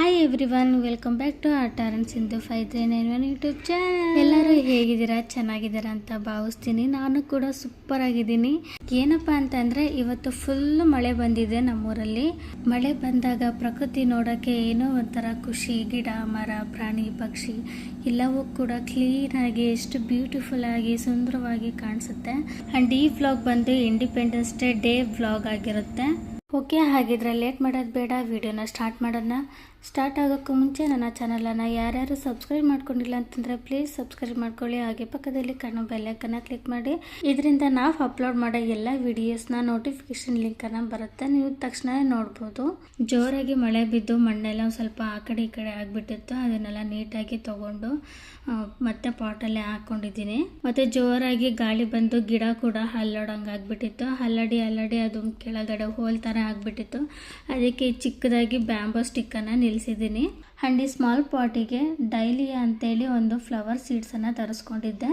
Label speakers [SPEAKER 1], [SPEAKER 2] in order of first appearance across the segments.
[SPEAKER 1] Hi everyone welcome back to our Tarun Sindhu five three nine one YouTube channel ಎಲ್ಲರೂ ಹೇಗಿದ್ದೀರಾ? ಚೆನ್ನಾಗಿದ್ದೀರಾ ಅಂತ ಭಾವಿಸ್ತೀನಿ. ನಾನು ಕೂಡ ಸೂಪರ್ ಆಗಿದ್ದೀನಿ. ಏನಪ್ಪ ಅಂತಂದ್ರೆ ಇವತ್ತು ಫುಲ್ ಮಳೆ ಬಂದಿದೆ ನಮ್ಮೂರಲ್ಲಿ. ಮಳೆ ಬಂದಾಗ ಪ್ರಕೃತಿ ನೋಡೋಕ್ಕೆ ಏನೋ ಒಂಥರ ಖುಷಿ. ಗಿಡ ಮರ ಪ್ರಾಣಿ ಪಕ್ಷಿ ಎಲ್ಲವೂ ಕೂಡ ಕ್ಲೀನಾಗಿ ಆಗಿ ಎಷ್ಟು ಬ್ಯೂಟಿಫುಲ್ ಆಗಿ ಸುಂದರವಾಗಿ ಕಾಣಿಸುತ್ತೆ. ಅಂಡ್ ಈ ವ್ಲಾಗ್ ಬಂದು ಇಂಡಿಪೆಂಡೆನ್ಸ್ ಡೇ ಡೇ ವ್ಲಾಗ್ ಆಗಿರುತ್ತೆ. ಓಕೆ ಹಾಗಿದ್ರೆ ಲೇಟ್ ಮಾಡೋದು ಬೇಡ. ವಿಡಿಯೋನ ಸ್ಟಾರ್ಟ್ ಮಾಡೋಣ ಸ್ಟಾರ್ಟ್ ಆಗೋಕ್ಕೂ ಮುಂಚೆ ನನ್ನ ಚಾನಲನ್ನು ಯಾರ್ಯಾರು ಸಬ್ಸ್ಕ್ರೈಬ್ ಮಾಡ್ಕೊಂಡಿಲ್ಲ ಅಂತಂದರೆ ಪ್ಲೀಸ್ ಸಬ್ಸ್ಕ್ರೈಬ್ ಮಾಡ್ಕೊಳ್ಳಿ. ಹಾಗೆ ಪಕ್ಕದಲ್ಲಿ ಕಾಣೋ ಬೆಲ್ಲೈಕನ್ನು ಕ್ಲಿಕ್ ಮಾಡಿ. ಇದರಿಂದ ನಾವು ಅಪ್ಲೋಡ್ ಮಾಡೋ ಎಲ್ಲ ವಿಡಿಯೋಸ್ನ ನೋಟಿಫಿಕೇಶನ್ ಲಿಂಕನ್ನು ಬರುತ್ತೆ. ನೀವು ತಕ್ಷಣ ನೋಡ್ಬೋದು. ಜೋರಾಗಿ ಮಳೆ ಬಿದ್ದು ಮಣ್ಣೆಲ್ಲ ಸ್ವಲ್ಪ ಆ ಕಡೆ ಈ ಕಡೆ ಆಗಿಬಿಟ್ಟಿತ್ತು. ಅದನ್ನೆಲ್ಲ ನೀಟಾಗಿ ತಗೊಂಡು ಮತ್ತೆ ಪಾಟಲ್ಲೇ ಹಾಕ್ಕೊಂಡಿದ್ದೀನಿ ಮತ್ತು ಜೋರಾಗಿ ಗಾಳಿ ಬಂದು ಗಿಡ ಕೂಡ ಹಲ್ಲೋಡಂಗೆ ಆಗಿಬಿಟ್ಟಿತ್ತು. ಹಲ್ಲಡಿ ಹಲ್ಲಡಿ ಅದು ಕೆಳಗಡೆ ಹೋಲ್ ಥರ ಆಗಿಬಿಟ್ಟಿತ್ತು. ಅದಕ್ಕೆ ಚಿಕ್ಕದಾಗಿ ಬ್ಯಾಂಬೋ ಸ್ಟಿಕ್ಕನ್ನು ನಿಲ್ಲಿಸಿದ್ದೀನಿ. ಆ್ಯಂಡ್ ಈ ಸ್ಮಾಲ್ ಪಾಟಿಗೆ ಡೈಲಿಯಾ ಅಂತೇಳಿ ಒಂದು ಫ್ಲವರ್ ಸೀಡ್ಸನ್ನು ತರಿಸ್ಕೊಂಡಿದ್ದೆ.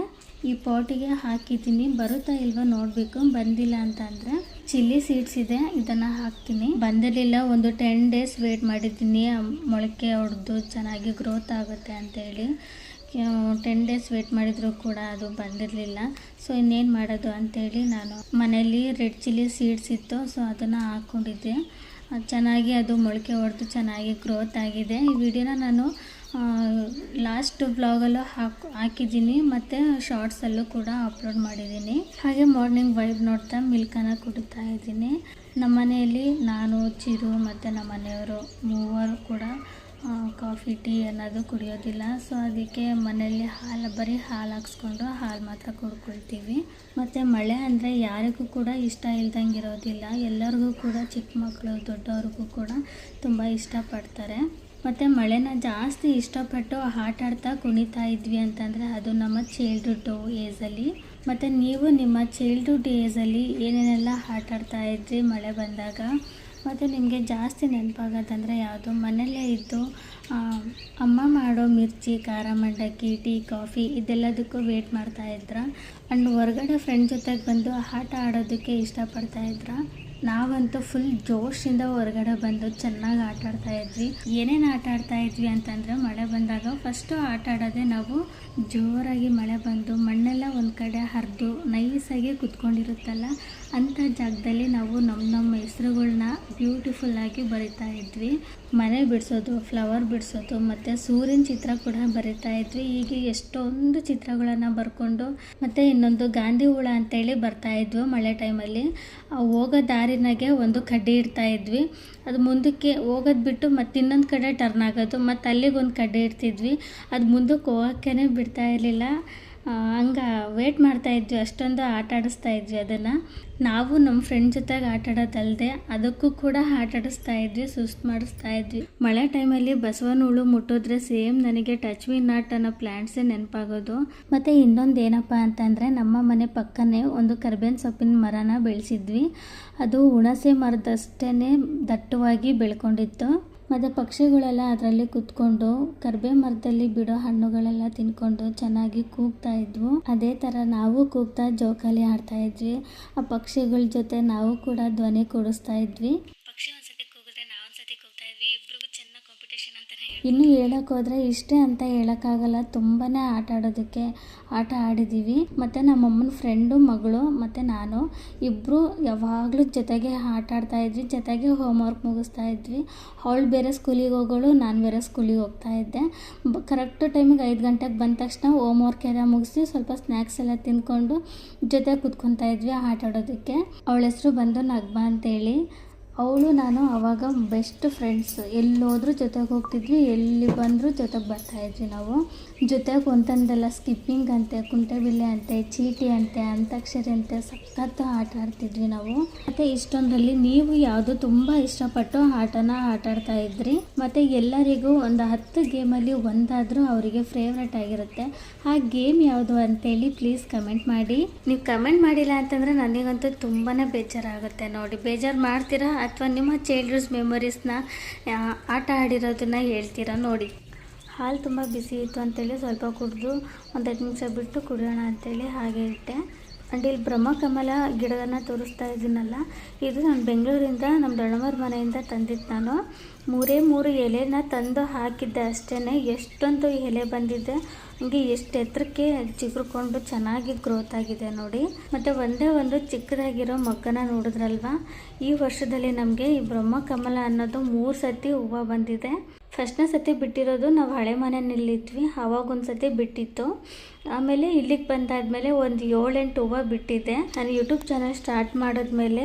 [SPEAKER 1] ಈ ಪಾಟಿಗೆ ಹಾಕಿದ್ದೀನಿ. ಬರುತ್ತಾ ಇಲ್ವಾ ನೋಡಬೇಕು. ಬಂದಿಲ್ಲ ಅಂತ ಅಂದರೆ ಚಿಲ್ಲಿ ಸೀಡ್ಸ್ ಇದೆ. ಇದನ್ನು ಹಾಕ್ತೀನಿ. ಬಂದಿರಲಿಲ್ಲ. ಒಂದು ಟೆನ್ ಡೇಸ್ ವೇಟ್ ಮಾಡಿದ್ದೀನಿ. ಮೊಳಕೆ ಹೊಡೆದು ಚೆನ್ನಾಗಿ ಗ್ರೋತ್ ಆಗುತ್ತೆ ಅಂತೇಳಿ. ಟೆನ್ ಡೇಸ್ ವೇಟ್ ಮಾಡಿದರೂ ಕೂಡ ಅದು ಬಂದಿರಲಿಲ್ಲ. ಸೊ ಇನ್ನೇನು ಮಾಡೋದು ಅಂತೇಳಿ ನಾನು ಮನೆಯಲ್ಲಿ ರೆಡ್ ಚಿಲ್ಲಿ ಸೀಡ್ಸ್ ಇತ್ತು. ಸೊ ಅದನ್ನು ಹಾಕ್ಕೊಂಡಿದ್ದೆ ಅದು ಚೆನ್ನಾಗಿ ಅದು ಮೊಳಕೆ ಹೊಡೆದು ಚೆನ್ನಾಗಿ ಗ್ರೋತ್ ಆಗಿದೆ. ಈ ವಿಡಿಯೋನ ನಾನು ಲಾಸ್ಟ್ ಬ್ಲಾಗಲ್ಲೂ ಹಾಕ್, ಹಾಕಿದ್ದೀನಿ. ಮತ್ತು ಶಾರ್ಟ್ಸಲ್ಲೂ ಕೂಡ ಅಪ್ಲೋಡ್ ಮಾಡಿದ್ದೀನಿ. ಹಾಗೆ ಮಾರ್ನಿಂಗ್ ವೈಬ್ ನೋಡ್ತಾ ಮಿಲ್ಕನ್ನು ಕುಡಿತಾ ಇದ್ದೀನಿ. ನಮ್ಮ ಮನೆಯಲ್ಲಿ ನಾನು, ಚಿರು ಮತ್ತು ನಮ್ಮ ಮನೆಯವರು ಮೂವರು ಕೂಡ ಕಾಫಿ, ಟೀ ಅನ್ನೋದು ಕುಡಿಯೋದಿಲ್ಲ. ಸೊ ಅದಕ್ಕೆ ಮನೆಯಲ್ಲಿ ಹಾಲು, ಬರೀ ಹಾಲು ಹಾಕ್ಸ್ಕೊಂಡು ಹಾಲು ಮಾತ್ರ ಕುಡ್ಕೊಳ್ತೀವಿ. ಮತ್ತು ಮಳೆ ಅಂದರೆ ಯಾರಿಗೂ ಕೂಡ ಇಷ್ಟ ಇಲ್ದಂಗೆ ಇರೋದಿಲ್ಲ ಎಲ್ಲರಿಗೂ ಕೂಡ, ಚಿಕ್ಕ ಮಕ್ಕಳು ದೊಡ್ಡವ್ರಿಗೂ ಕೂಡ ತುಂಬ ಇಷ್ಟಪಡ್ತಾರೆ. ಮತ್ತು ಮಳೆನ ಜಾಸ್ತಿ ಇಷ್ಟಪಟ್ಟು ಆಟ ಆಡ್ತಾ ಕುಣಿತಾ ಇದ್ವಿ ಅಂತಂದರೆ ಅದು ನಮ್ಮ ಚೈಲ್ಡ್ಹುಡ್ ಏಜಲ್ಲಿ ಮತ್ತು ನೀವು ನಿಮ್ಮ ಚೈಲ್ಡ್ಹುಡ್ ಏಜಲ್ಲಿ ಏನೇನೆಲ್ಲ ಆಟ ಆಡ್ತಾ ಇದ್ರಿ ಮಳೆ ಬಂದಾಗ? ಮತ್ತು ನಿಮಗೆ ಜಾಸ್ತಿ ನೆನಪಾಗೋದಂದರೆ ಯಾವುದು? ಮನೆಯಲ್ಲೇ ಇದ್ದು ಅಮ್ಮ ಮಾಡೋ ಮಿರ್ಚಿ, ಖಾರ, ಮಂಡಕ್ಕಿ, ಟೀ, ಕಾಫಿ ಇದೆಲ್ಲದಕ್ಕೂ ವೇಟ್ ಮಾಡ್ತಾ ಇದ್ರ? ಆ್ಯಂಡ್ ಹೊರಗಡೆ ಫ್ರೆಂಡ್ ಜೊತೆಗೆ ಬಂದು ಆಟ ಆಡೋದಕ್ಕೆ ಇಷ್ಟಪಡ್ತಾ ಇದ್ರ? ನಾವಂತೂ ಫುಲ್ ಜೋಶಿಂದ ಹೊರಗಡೆ ಬಂದು ಚೆನ್ನಾಗಿ ಆಟ ಆಡ್ತಾ ಇದ್ವಿ. ಏನೇನು ಆಟ ಆಡ್ತಾ ಇದ್ವಿ ಅಂತಂದರೆ ಮಳೆ ಬಂದಾಗ ಫಸ್ಟು ಆಟ ಆಡೋದೇ ನಾವು ಜೋರಾಗಿ ಮಳೆ ಬಂದು ಮಣ್ಣೆಲ್ಲ ಒಂದು ಕಡೆ ಹರಿದು ನೈಸಾಗಿ ಕುತ್ಕೊಂಡಿರುತ್ತಲ್ಲ ಅಂಥ ಜಾಗದಲ್ಲಿ ನಾವು ನಮ್ಮ ನಮ್ಮ ಹೆಸ್ರುಗಳ್ನ ಬ್ಯೂಟಿಫುಲ್ಲಾಗಿ ಬರಿತಾ ಇದ್ವಿ. ಮನೆ ಬಿಡಿಸೋದು ಫ್ಲವರ್ ಬಿಡಿಸೋದು, ಮತ್ತು ಸೂರ್ಯನ ಚಿತ್ರ ಕೂಡ ಬರಿತಾ ಇದ್ವಿ. ಈಗ ಎಷ್ಟೊಂದು ಚಿತ್ರಗಳನ್ನು ಬರ್ಕೊಂಡು ಮತ್ತು ಇನ್ನೊಂದು ಗಾಂಧಿ ಹುಳ ಅಂತೇಳಿ ಬರ್ತಾ ಇದ್ವು ಮಳೆ ಟೈಮಲ್ಲಿ ಹೋಗೋ ದಾರಿನಾಗೆ ಒಂದು ಕಡ್ಡಿ ಇಡ್ತಾ ಇದ್ವಿ. ಅದು ಮುಂದಕ್ಕೆ ಹೋಗೋದು ಬಿಟ್ಟು ಮತ್ತೆ ಇನ್ನೊಂದು ಕಡೆ ಟರ್ನ್ ಆಗೋದು, ಮತ್ತು ಅಲ್ಲಿಗೆ ಒಂದು ಕಡ್ಡಿ ಇಡ್ತಿದ್ವಿ. ಅದು ಮುಂದಕ್ಕೆ ಹೋಗೋಕ್ಕೇ ಬಿಡ್ತಾ ಇರಲಿಲ್ಲ. ಹಂಗೆ ವೇಟ್ ಮಾಡ್ತಾ ಇದ್ವಿ, ಅಷ್ಟೊಂದು ಆಟ ಆಡಿಸ್ತಾ ಇದ್ವಿ ಅದನ್ನು. ನಾವು ನಮ್ಮ ಫ್ರೆಂಡ್ ಜೊತೆಗೆ ಆಟ ಆಡೋದಲ್ಲದೆ ಅದಕ್ಕೂ ಕೂಡ ಆಟ ಆಡಿಸ್ತಾ ಇದ್ವಿ, ಸುಸ್ತು ಮಾಡಿಸ್ತಾ ಇದ್ವಿ. ಮಳೆ ಟೈಮಲ್ಲಿ ಬಸವನ ಹುಳು ಮುಟ್ಟಿದ್ರೆ ಸೇಮ್ ನನಗೆ ಟಚ್ ವಿ ನಾಟ್ ಅನ್ನೋ ಪ್ಲ್ಯಾಂಟ್ಸೇ ನೆನಪಾಗೋದು. ಮತ್ತು ಇನ್ನೊಂದು ಏನಪ್ಪ ಅಂತಂದರೆ ನಮ್ಮ ಮನೆ ಪಕ್ಕನೇ ಒಂದು ಕರ್ಬೇನ್ ಸೊಪ್ಪಿನ ಮರನ ಬೆಳೆಸಿದ್ವಿ. ಅದು ಹುಣಸೆ ಮರದಷ್ಟೇ ದಟ್ಟವಾಗಿ ಬೆಳ್ಕೊಂಡಿತ್ತು. ಮತ್ತು ಪಕ್ಷಿಗಳೆಲ್ಲ ಅದರಲ್ಲಿ ಕುತ್ಕೊಂಡು ಕರ್ಬೇ ಮರದಲ್ಲಿ ಬಿಡೋ ಹಣ್ಣುಗಳೆಲ್ಲ ತಿನ್ಕೊಂಡು ಚೆನ್ನಾಗಿ ಕೂಗ್ತಾ ಇದ್ವು. ಅದೇ ಥರ ನಾವು ಕೂಗ್ತಾ ಜೋಕಾಲಿ ಆಡ್ತಾ ಇದ್ವಿ. ಆ ಪಕ್ಷಿಗಳ ಜೊತೆ ನಾವು ಕೂಡ ಧ್ವನಿ ಕೊಡಿಸ್ತಾ ಇದ್ವಿ. ಪಕ್ಷಿ ಒಂದ್ಸತಿ ಕೂಗಿದ್ರೆ ನಾವು ಒಂದ್ಸತಿ ಕೂಗ್ತಾ ಇದ್ವಿ ಇಬ್ರಿಗೂ ಚೆನ್ನಾಗಿ ಕಾಂಪಿಟೇಷನ್ ಅಂತಾನೆ ಇನ್ನು ಹೇಳೋಕ್ಕೋದ್ರೆ ಇಷ್ಟೇ ಅಂತ ಹೇಳೋಕ್ಕಾಗಲ್ಲ. ತುಂಬಾನೇ ಆಟ ಆಡೋದಕ್ಕೆ ಆಟ ಆಡಿದ್ದೀವಿ ಮತ್ತು ನಮ್ಮಮ್ಮನ ಫ್ರೆಂಡು ಮಗಳು, ಮತ್ತು ನಾನು ಇಬ್ಬರು ಯಾವಾಗಲೂ ಜೊತೆಗೆ ಆಟ ಆಡ್ತಾ ಇದ್ವಿ. ಜೊತೆಗೆ ಹೋಮ್ವರ್ಕ್ ಮುಗಿಸ್ತಾ ಇದ್ವಿ. ಅವಳು ಬೇರೆ ಸ್ಕೂಲಿಗೆ ಹೋಗೋಳು, ನಾನು ಬೇರೆ ಸ್ಕೂಲಿಗೆ ಹೋಗ್ತಾ ಇದ್ದೆ. ಕರೆಕ್ಟ್ ಟೈಮಿಗೆ ಐದು ಗಂಟೆಗೆ ಬಂದ ತಕ್ಷಣ ಹೋಮ್ವರ್ಕ್ ಎಲ್ಲ ಮುಗಿಸಿ ಸ್ವಲ್ಪ ಸ್ನ್ಯಾಕ್ಸ್ ಎಲ್ಲ ತಿಂದ್ಕೊಂಡು ಜೊತೆ ಕುತ್ಕೊತಾ ಇದ್ವಿ ಆಟ ಆಡೋದಕ್ಕೆ. ಅವಳ ಹೆಸರು ಬಂದು ನಗ್ಬಾ ಅಂತೇಳಿ. ಅವಳು ನಾನು ಅವಾಗ ಬೆಸ್ಟ್ ಫ್ರೆಂಡ್ಸ್ ಎಲ್ಲೋದ್ರೂ ಜೊತೆಗೆ ಹೋಗ್ತಿದ್ವಿ, ಎಲ್ಲಿ ಬಂದರೂ ಜೊತೆಗೆ ಬರ್ತಾಯಿದ್ವಿ ನಾವು. ಜೊತೆಗೆ ಒಂದೊಂದೆಲ್ಲ ಸ್ಕಿಪ್ಪಿಂಗ್ ಅಂತೆ, ಕುಂಟೆಬಿಲ್ಲೆ ಅಂತೆ, ಚೀಟಿ ಅಂತೆ ಅಂತಾಕ್ಷರಿ ಅಂತೆ ಸಖತ್ತು ಆಟ ಆಡ್ತಿದ್ವಿ ನಾವು. ಮತ್ತು ಇಷ್ಟೊಂದರಲ್ಲಿ ನೀವು ಯಾವುದು ತುಂಬ ಇಷ್ಟಪಟ್ಟು ಆಟನ ಆಟ ಆಡ್ತಾ ಇದ್ರಿ. ಮತ್ತು ಎಲ್ಲರಿಗೂ ಒಂದು ಹತ್ತು ಗೇಮಲ್ಲಿ ಒಂದಾದರೂ ಅವರಿಗೆ ಫೇವ್ರೆಟ್ ಆಗಿರುತ್ತೆ. ಆ ಗೇಮ್ ಯಾವುದು ಅಂತೇಳಿ ಪ್ಲೀಸ್ ಕಮೆಂಟ್ ಮಾಡಿ. ನೀವು ಕಮೆಂಟ್ ಮಾಡಿಲ್ಲ ಅಂತಂದರೆ ನನಗಂತೂ ತುಂಬಾ ಬೇಜಾರಾಗುತ್ತೆ ನೋಡಿ. ಬೇಜಾರು ಮಾಡ್ತೀರಾ? ಅಥವಾ ನಿಮ್ಮ ಚೈಲ್ಡ್ಹುಡ್ಸ್ ಮೆಮೊರೀಸ್ನ ಆಟ ಆಡಿರೋದನ್ನ ಹೇಳ್ತೀರಾ ನೋಡಿ. ಹಾಲು ತುಂಬ ಬಿಸಿ ಇತ್ತು ಅಂತೇಳಿ ಸ್ವಲ್ಪ ಕುಡಿದು ಒಂದು ಹತ್ತು ನಿಮಿಷ ಬಿಟ್ಟು ಕುಡಿಯೋಣ ಅಂತೇಳಿ ಹಾಗೆ ಇಟ್ಟೆ. ಅಂಡ್ ಇಲ್ಲಿ ಬ್ರಹ್ಮಕಮಲ ಗಿಡವನ್ನು ತೋರಿಸ್ತಾ ಇದ್ದೀನಲ್ಲ ಇದು ನಾನು ಬೆಂಗಳೂರಿಂದ ನಮ್ಮ ದೊಡ್ಡಮ್ಮರ ಮನೆಯಿಂದ ತಂದಿದ್ದು ನಾನು. ಮೂರೇ ಮೂರು ಎಲೆನ ತಂದು ಹಾಕಿದ್ದೆ ಅಷ್ಟೇ ಎಷ್ಟೊಂದು ಎಲೆ ಬಂದಿದೆ. ಹಂಗೆ ಎಷ್ಟು ಎತ್ತರಕ್ಕೆ ಚಿಗುರ್ಕೊಂಡು ಚೆನ್ನಾಗಿ ಗ್ರೋತ್ ಆಗಿದೆ ನೋಡಿ. ಮತ್ತು ಒಂದೇ ಒಂದು ಚಿಕ್ಕದಾಗಿರೋ ಮಗ್ಗನ ನೋಡಿದ್ರಲ್ವಾ? ಈ ವರ್ಷದಲ್ಲಿ ನಮಗೆ ಈ ಬ್ರಹ್ಮಕಮಲ ಅನ್ನೋದು ಮೂರು ಸತಿ ಹೂವು ಬಂದಿದೆ. ಫಸ್ಟ್ನೇ ಸತಿ ಬಿಟ್ಟಿರೋದು ನಾವು ಹಳೆ ಮನೆಯಲ್ಲಿದ್ವಿ. ಅವಾಗ ಒಂದು ಸತಿ ಬಿಟ್ಟಿತ್ತು. ಆಮೇಲೆ ಇಲ್ಲಿಗೆ ಬಂದಾದ್ಮೇಲೆ ಒಂದು ಏಳೆಂಟು ಹೂವು ಬಿಟ್ಟಿದ್ದೆ. ನಾನು ಯೂಟ್ಯೂಬ್ ಚಾನಲ್ ಸ್ಟಾರ್ಟ್ ಮಾಡಿದ್ಮೇಲೆ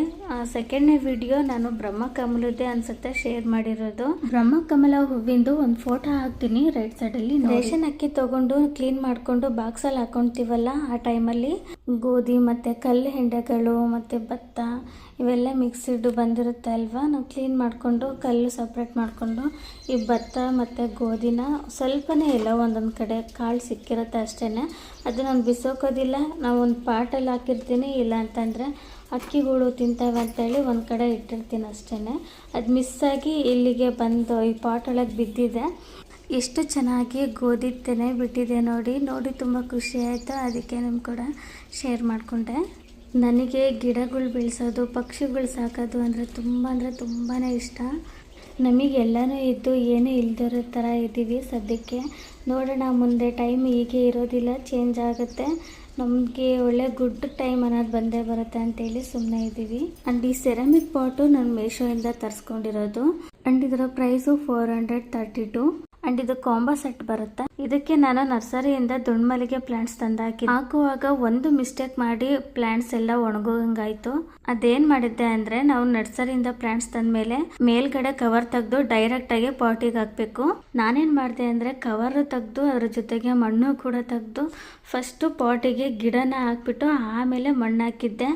[SPEAKER 1] ಸೆಕೆಂಡ್ನೇ ವಿಡಿಯೋ ನಾನು ಬ್ರಹ್ಮಕಮಲದ್ದೇ ಅನ್ಸುತ್ತೆ ಶೇರ್ ಮಾಡಿರೋದು. ಬ್ರಹ್ಮಕಮಲ ಹೂವಿಂದು ಒಂದು ಫೋಟೋ ಹಾಕ್ತೀನಿ ರೈಟ್ ಸೈಡಲ್ಲಿ ರೇಷನ್ ಅಕ್ಕಿ ತಗೊಂಡು ಕ್ಲೀನ್ ಮಾಡಿಕೊಂಡು ಬಾಕ್ಸಲ್ಲಿ ಹಾಕೊಂತೀವಲ್ಲ ಆ ಟೈಮಲ್ಲಿ ಗೋಧಿ ಮತ್ತು ಕಲ್ಲು ಹೆಂಡೆಗಳು ಮತ್ತು ಭತ್ತ ಇವೆಲ್ಲ ಮಿಕ್ಸಿಡ್ ಬಂದಿರುತ್ತೆ ಅಲ್ವಾ? ನಾವು ಕ್ಲೀನ್ ಮಾಡಿಕೊಂಡು ಕಲ್ಲು ಸಪ್ರೇಟ್ ಮಾಡಿಕೊಂಡು ಈ ಭತ್ತ ಮತ್ತು ಗೋಧಿನ ಸ್ವಲ್ಪನೇ ಎಲ್ಲ ಒಂದೊಂದು ಕಡೆ ಕಾಳು ಸಿಕ್ಕಿರುತ್ತೆ ಅಷ್ಟೇ ಅದು ನಾನು ಬಿಸೋಕೋದಿಲ್ಲ, ನಾವು ಒಂದು ಪಾಟಲ್ಲಿ ಹಾಕಿರ್ತೀನಿ, ಇಲ್ಲ ಅಂತಂದರೆ ಅಕ್ಕಿಗಳು ತಿಂತಾವೆ ಅಂತೇಳಿ ಒಂದು ಕಡೆ ಇಟ್ಟಿರ್ತೀನಿ ಅಷ್ಟೇ ಅದು ಮಿಸ್ಸಾಗಿ ಇಲ್ಲಿಗೆ ಬಂದು ಈ ಪಾಟ್ ಒಳಗೆ ಬಿದ್ದಿದೆ. ಎಷ್ಟು ಚೆನ್ನಾಗಿ ಗೋಧಿ ತೆನೆ ಬಿಟ್ಟಿದೆ ನೋಡಿ ನೋಡಿ ತುಂಬ ಖುಷಿ ಆಯಿತು. ಅದಕ್ಕೆ ನಿಮ್ಮ ಕೂಡ ಶೇರ್ ಮಾಡಿಕೊಂಡೆ. ನನಗೆ ಗಿಡಗಳು ಬೆಳೆಸೋದು, ಪಕ್ಷಿಗಳು ಸಾಕೋದು ಅಂದರೆ ತುಂಬ ಅಂದರೆ ತುಂಬಾ ಇಷ್ಟ. ನಮಗೆಲ್ಲನೂ ಇದ್ದು ಏನೂ ಇಲ್ದಿರೋ ಥರ ಇದ್ದೀವಿ ಸದ್ಯಕ್ಕೆ. ನೋಡೋಣ, ಮುಂದೆ ಟೈಮ್ ಹೀಗೆ ಇರೋದಿಲ್ಲ ಚೇಂಜ್ ಆಗುತ್ತೆ. ನಮಗೆ ಒಳ್ಳೆ ಗುಡ್ ಟೈಮ್ ಅನ್ನೋದು ಬಂದೇ ಬರುತ್ತೆ ಅಂತೇಳಿ ಸುಮ್ಮನೆ ಇದ್ದೀವಿ. ಅಂಡ್ ಈ ಸೆರಾಮಿಕ್ ಪಾಟು ನಾನು ಮೇಶೋಯಿಂದ ತರಿಸ್ಕೊಂಡಿರೋದು. ಅಂಡ್ ಇದರ price four hundred thirty two and ಇದು ಕಾಂಬೋ ಸೆಟ್ ಬರುತ್ತೆ. ಇದಕ್ಕೆ ನಾನು ನರ್ಸರಿಯಿಂದ ದುಂಡ್ಮಲ್ಲಿಗೆ ಪ್ಲಾಂಟ್ಸ್ ತಂದಾಕಿ ಹಾಕುವಾಗ ಒಂದು ಮಿಸ್ಟೇಕ್ ಮಾಡಿ ಪ್ಲಾಂಟ್ಸ್ ಎಲ್ಲ ಒಣಗೋಂಗಾಯ್ತು ಅದೇನ್ ಮಾಡಿದ್ದೆ ಅಂದ್ರೆ ನಾವು ನರ್ಸರಿಯಿಂದ ಪ್ಲಾಂಟ್ಸ್ ತಂದ್ಮೇಲೆ ಮೇಲ್ಗಡೆ ಕವರ್ ತೆಗೆದು ಡೈರೆಕ್ಟ್ ಆಗಿ ಪಾಟಿಗೆ ಹಾಕ್ಬೇಕು. ನಾನೇನ್ ಮಾಡಿದೆ ಅಂದ್ರೆ ಕವರ್ ತೆಗೆದು ಅದ್ರ ಜೊತೆಗೆ ಮಣ್ಣು ಕೂಡ ತೆಗೆದು ಫಸ್ಟ್ ಪಾಟಿಗೆ ಗಿಡನ ಹಾಕ್ಬಿಟ್ಟು ಆಮೇಲೆ ಮಣ್ಣು ಹಾಕಿದ್ದೆ.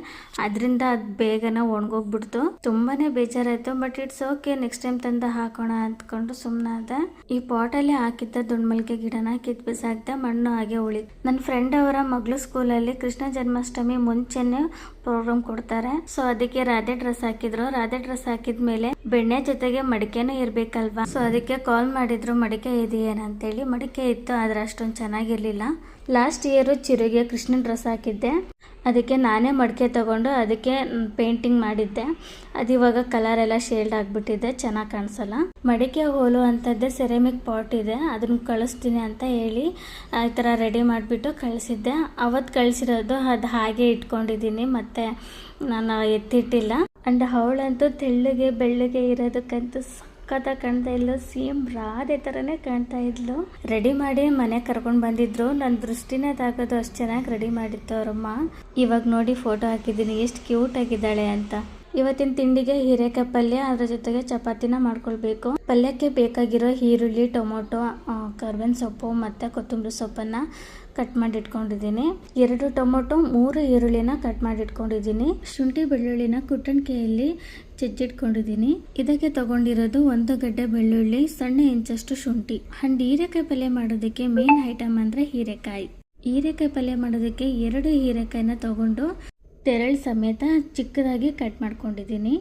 [SPEAKER 1] ಅದರಿಂದ ಅದು ಬೇಗನೆ ಒಣಗೋಗ್ಬಿಡ್ತು. ತುಂಬಾನೇ ಬೇಜಾರಾಯ್ತು but it's okay next time ತಂದು ಹಾಕೋಣ ಅಂದ್ಕೊಂಡು ಸುಮ್ಮನಾದೆ ಈ ಪಾಟಲ್ಲಿ ಹಾಕಿದ್ದ ದುಂಡ್ಮಲ್ಕೆ ಗಿಡನ ಕಿತ್ ಬಿಸಾಕ್ದ ಮಣ್ಣು ಹಾಗೆ ಉಳಿ. ನನ್ನ ಫ್ರೆಂಡ್ ಅವರ ಮಗಳು ಸ್ಕೂಲಲ್ಲಿ ಕೃಷ್ಣ ಜನ್ಮಾಷ್ಟಮಿ ಮುಂಚೆನೆ ಪ್ರೋಗ್ರಾಮ್ ಕೊಡ್ತಾರೆ. ಸೊ ಅದಕ್ಕೆ ರಾಧೆ ಡ್ರೆಸ್ ಹಾಕಿದ್ರು. ರಾಧೆ ಡ್ರೆಸ್ ಹಾಕಿದ್ಮೇಲೆ ಬೆಣ್ಣೆ ಜೊತೆಗೆ ಮಡಿಕೆನೂ ಇರ್ಬೇಕಲ್ವಾ? ಸೊ ಅದಕ್ಕೆ ಕಾಲ್ ಮಾಡಿದ್ರು, ಮಡಿಕೆ ಇದೆಯೇನಂತೇಳಿ ಮಡಿಕೆ ಇತ್ತು, ಆದ್ರೆ ಅಷ್ಟೊಂದು ಚೆನ್ನಾಗಿರ್ಲಿಲ್ಲ. ಲಾಸ್ಟ್ ಇಯರ್ ಚಿರುಗೆ ಕೃಷ್ಣ ಡ್ರೆಸ್ ಹಾಕಿದ್ದೆ. ಅದಕ್ಕೆ ನಾನೇ ಮಡಿಕೆ ತಗೊಂಡು ಅದಕ್ಕೆ ಪೇಂಟಿಂಗ್ ಮಾಡಿದ್ದೆ. ಅದು ಇವಾಗ ಕಲರ್ ಎಲ್ಲ ಶೇಲ್ಡ್ ಆಗಿಬಿಟ್ಟಿದೆ, ಚೆನ್ನಾಗಿ ಕಾಣಿಸಲ್ಲ. ಮಡಿಕೆ ಹೋಲು ಅಂತದ್ದೇ ಸೆರೆಮಿಕ್ ಪಾಟ್ ಇದೆ, ಅದನ್ನ ಕಳಿಸ್ತೀನಿ ಅಂತ ಹೇಳಿ ಈ ಥರ ರೆಡಿ ಮಾಡಿಬಿಟ್ಟು ಕಳಿಸಿದ್ದೆ. ಅವತ್ತು ಕಳಿಸಿರೋದು ಅದು ಹಾಗೆ ಇಟ್ಕೊಂಡಿದ್ದೀನಿ, ಮತ್ತು ನಾನು ಎತ್ತಿಟ್ಟಿಲ್ಲ. ಆ್ಯಂಡ್ ಅವಳಂತೂ ತೆಳ್ಳಗೆ ಬೆಳ್ಳಗೆ ಇರೋದಕ್ಕಂತೂ ಸಖತ್ತಾಗಿ ಕಾಣ್ತಾ ಇದ್ಲು. ಸೇಮ್ ರಾಧೆ ಥರನೇ ಕಾಣ್ತಾ ಇದ್ಲು. ರೆಡಿ ಮಾಡಿ ಮನೆ ಕರ್ಕೊಂಡು ಬಂದಿದ್ರು. ನನ್ನ ದೃಷ್ಟಿನೇ ತಾಗೋದು ಅಷ್ಟು ಚೆನ್ನಾಗಿ ರೆಡಿ ಮಾಡಿತ್ತು ಅವರಮ್ಮ. ಇವಾಗ ನೋಡಿ ಫೋಟೋ ಹಾಕಿದ್ದೀನಿ ಎಷ್ಟು ಕ್ಯೂಟ್ ಆಗಿದ್ದಾಳೆ ಅಂತ. ಇವತ್ತಿನ ತಿಂಡಿಗೆ ಹೀರೆಕಾಯಿ ಪಲ್ಯ ಅದ್ರ ಜೊತೆಗೆ ಚಪಾತಿನ ಮಾಡ್ಕೊಳ್ಬೇಕು. ಪಲ್ಯಕ್ಕೆ ಬೇಕಾಗಿರೋ ಈರುಳ್ಳಿ, ಟೊಮೊಟೊ ಕರ್ಬೇವಿನ ಸೊಪ್ಪು ಮತ್ತು ಕೊತ್ತಂಬರಿ ಸೊಪ್ಪನ್ನು ಕಟ್ ಮಾಡಿ ಇಟ್ಕೊಂಡಿದ್ದೀನಿ ಎರಡು ಟೊಮೊಟೊ, ಮೂರು ಈರುಳ್ಳಿನ ಕಟ್ ಮಾಡಿ ಇಟ್ಕೊಂಡಿದ್ದೀನಿ ಶುಂಠಿ, ಬೆಳ್ಳುಳ್ಳಿನ ಕುಟ್ಟಣಿಕೆಯಲ್ಲಿ ಜಜ್ಜಿಟ್ಕೊಂಡಿದ್ದೀನಿ ಇದಕ್ಕೆ ತಗೊಂಡಿರೋದು ಒಂದು ಗಡ್ಡೆ ಬೆಳ್ಳುಳ್ಳಿ, ಸಣ್ಣ ಇಂಚಷ್ಟು ಶುಂಠಿ. ಅಂಡ್ ಹೀರೆಕಾಯಿ ಪಲ್ಯ ಮಾಡೋದಕ್ಕೆ ಮೇನ್ ಐಟಮ್ ಅಂದ್ರೆ ಹೀರೆಕಾಯಿ. ಹೀರೆಕಾಯಿ ಪಲ್ಯ ಮಾಡೋದಕ್ಕೆ ಎರಡು ಹೀರೆಕಾಯಿನ ತಗೊಂಡು, ತೆರಳು ಸಮೇತ ಚಿಕ್ಕದಾಗಿ ಕಟ್ ಮಾಡ್ಕೊಂಡಿದ್ದೀನಿ.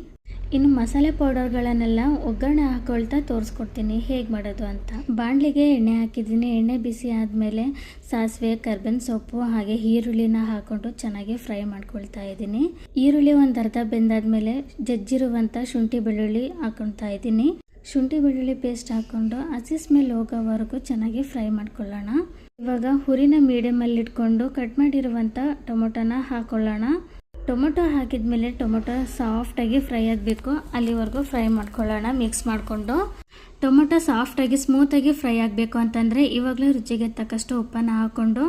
[SPEAKER 1] ಇನ್ನು ಮಸಾಲೆ ಪೌಡರ್ಗಳನ್ನೆಲ್ಲ ಒಗ್ಗರಣೆ ಹಾಕೊಳ್ತಾ ತೋರಿಸ್ಕೊಡ್ತೀನಿ. ಹೇಗೆ ಮಾಡೋದು ಅಂತ. ಬಾಣಲಿಗೆ ಎಣ್ಣೆ ಹಾಕಿದ್ದೀನಿ. ಎಣ್ಣೆ ಬಿಸಿ ಆದಮೇಲೆ ಸಾಸಿವೆ, ಕರ್ಬೇವಿನ ಸೊಪ್ಪು, ಹಾಗೆ ಈರುಳ್ಳಿನ ಹಾಕೊಂಡು ಚೆನ್ನಾಗಿ ಫ್ರೈ ಮಾಡ್ಕೊಳ್ತಾ ಇದ್ದೀನಿ. ಈರುಳ್ಳಿ ಒಂದು ಅರ್ಧ ಬೆಂದಾದ್ಮೇಲೆ ಜಜ್ಜಿರುವಂಥ ಶುಂಠಿ ಬೆಳ್ಳುಳ್ಳಿ ಹಾಕೊಳ್ತಾ ಇದ್ದೀನಿ. ಶುಂಠಿ ಬೆಳ್ಳುಳ್ಳಿ ಪೇಸ್ಟ್ ಹಾಕ್ಕೊಂಡು ಹಸಿಸ್ ಮೇಲೆ ಹೋಗೋವರೆಗೂ ಚೆನ್ನಾಗಿ ಫ್ರೈ ಮಾಡ್ಕೊಳ್ಳೋಣ. ಇವಾಗ ಹುರಿನ ಮೀಡಿಯಮಲ್ಲಿ ಇಟ್ಕೊಂಡು ಕಟ್ ಮಾಡಿರುವಂಥ ಟೊಮೊಟೊನ ಹಾಕೊಳ್ಳೋಣ. ಟೊಮೊಟೊ ಹಾಕಿದ್ಮೇಲೆ ಟೊಮೊಟೊ ಸಾಫ್ಟಾಗಿ ಫ್ರೈ ಆಗಬೇಕು. ಅಲ್ಲಿವರೆಗೂ ಫ್ರೈ ಮಾಡ್ಕೊಳ್ಳೋಣ, ಮಿಕ್ಸ್ ಮಾಡಿಕೊಂಡು. ಟೊಮೊಟೊ ಸಾಫ್ಟಾಗಿ ಸ್ಮೂತಾಗಿ ಫ್ರೈ ಆಗಬೇಕು ಅಂತಂದರೆ ಇವಾಗಲೇ ರುಚಿಗೆ ತಕ್ಕಷ್ಟು ಉಪ್ಪನ್ನು ಹಾಕ್ಕೊಂಡು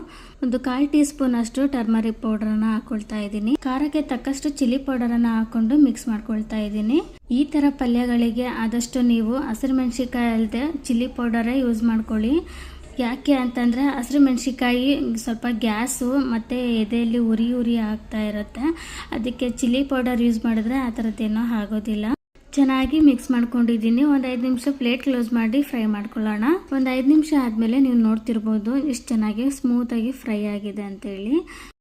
[SPEAKER 1] ಒಂದು ಕಾಲು ಟೀ ಸ್ಪೂನ್ ಅಷ್ಟು ಟರ್ಮರಿಕ್ ಪೌಡರನ್ನು ಹಾಕೊಳ್ತಾ ಇದ್ದೀನಿ. ಖಾರಕ್ಕೆ ತಕ್ಕಷ್ಟು ಚಿಲ್ಲಿ ಪೌಡರನ್ನು ಹಾಕ್ಕೊಂಡು ಮಿಕ್ಸ್ ಮಾಡ್ಕೊಳ್ತಾ ಇದ್ದೀನಿ. ಈ ಥರ ಪಲ್ಯಗಳಿಗೆ ಆದಷ್ಟು ನೀವು ಹಸಿರು ಮೆಣಸಿಕಾಯಿ ಅಲ್ಲದೆ ಚಿಲ್ಲಿ ಪೌಡರೇ ಯೂಸ್ ಮಾಡ್ಕೊಳ್ಳಿ. ಯಾಕೆ ಅಂತಂದರೆ ಹಸಿರು ಮೆಣಸಿಕಾಯಿ ಸ್ವಲ್ಪ ಗ್ಯಾಸು ಮತ್ತು ಎದೆಯಲ್ಲಿ ಉರಿ ಉರಿ ಆಗ್ತಾ ಇರುತ್ತೆ. ಅದಕ್ಕೆ ಚಿಲ್ಲಿ ಪೌಡರ್ ಯೂಸ್ ಮಾಡಿದ್ರೆ ಆ ಥರದ್ದೇನೋ ಆಗೋದಿಲ್ಲ. ಚೆನ್ನಾಗಿ ಮಿಕ್ಸ್ ಮಾಡ್ಕೊಂಡಿದ್ದೀನಿ. ಒಂದು ಐದು ನಿಮಿಷ ಪ್ಲೇಟ್ ಕ್ಲೋಸ್ ಮಾಡಿ ಫ್ರೈ ಮಾಡ್ಕೊಳ್ಳೋಣ. ಒಂದು ಐದು ನಿಮಿಷ ಆದಮೇಲೆ ನೀವು ನೋಡ್ತಿರ್ಬೋದು ಎಷ್ಟು ಚೆನ್ನಾಗಿ ಸ್ಮೂತಾಗಿ ಫ್ರೈ ಆಗಿದೆ ಅಂತೇಳಿ.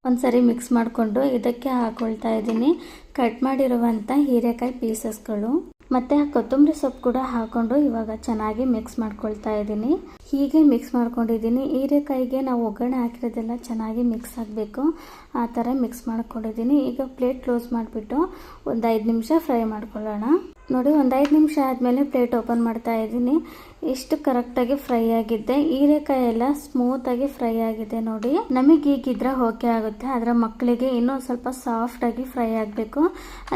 [SPEAKER 1] ಒಂದ್ಸರಿ ಮಿಕ್ಸ್ ಮಾಡಿಕೊಂಡು ಇದಕ್ಕೆ ಹಾಕೊಳ್ತಾ ಇದ್ದೀನಿ. ಕಟ್ ಮಾಡಿರುವಂಥ ಹೀರೆಕಾಯಿ ಪೀಸಸ್ಗಳು ಮತ್ತು ಕೊತ್ತಂಬರಿ ಸೊಪ್ಪು ಕೂಡ ಹಾಕ್ಕೊಂಡು ಇವಾಗ ಚೆನ್ನಾಗಿ ಮಿಕ್ಸ್ ಮಾಡ್ಕೊಳ್ತಾ ಇದ್ದೀನಿ. ಹೀಗೆ ಮಿಕ್ಸ್ ಮಾಡ್ಕೊಂಡಿದ್ದೀನಿ. ಹೀರೆಕಾಯಿಗೆ ನಾವು ಒಗ್ಗರಣೆ ಹಾಕಿರೋದೆಲ್ಲ ಚೆನ್ನಾಗಿ ಮಿಕ್ಸ್ ಆಗಬೇಕು. ಆ ಥರ ಮಿಕ್ಸ್ ಮಾಡ್ಕೊಂಡಿದ್ದೀನಿ. ಈಗ ಪ್ಲೇಟ್ ಕ್ಲೋಸ್ ಮಾಡಿಬಿಟ್ಟು ಒಂದು ಐದು ನಿಮಿಷ ಫ್ರೈ ಮಾಡ್ಕೊಳ್ಳೋಣ. ನೋಡಿ, ಒಂದು ಐದು ನಿಮಿಷ ಆದಮೇಲೆ ಪ್ಲೇಟ್ ಓಪನ್ ಮಾಡ್ತಾ ಇದ್ದೀನಿ. ಇಷ್ಟು ಕರೆಕ್ಟಾಗಿ ಫ್ರೈ ಆಗಿದ್ದೆ. ಹೀರೆಕಾಯಿ ಎಲ್ಲ ಸ್ಮೂತಾಗಿ ಫ್ರೈ ಆಗಿದೆ ನೋಡಿ. ನಮಗೆ ಈಗಿದ್ರೆ ಓಕೆ ಆಗುತ್ತೆ. ಆದರೆ ಮಕ್ಕಳಿಗೆ ಇನ್ನೂ ಸ್ವಲ್ಪ ಸಾಫ್ಟಾಗಿ ಫ್ರೈ ಆಗಬೇಕು.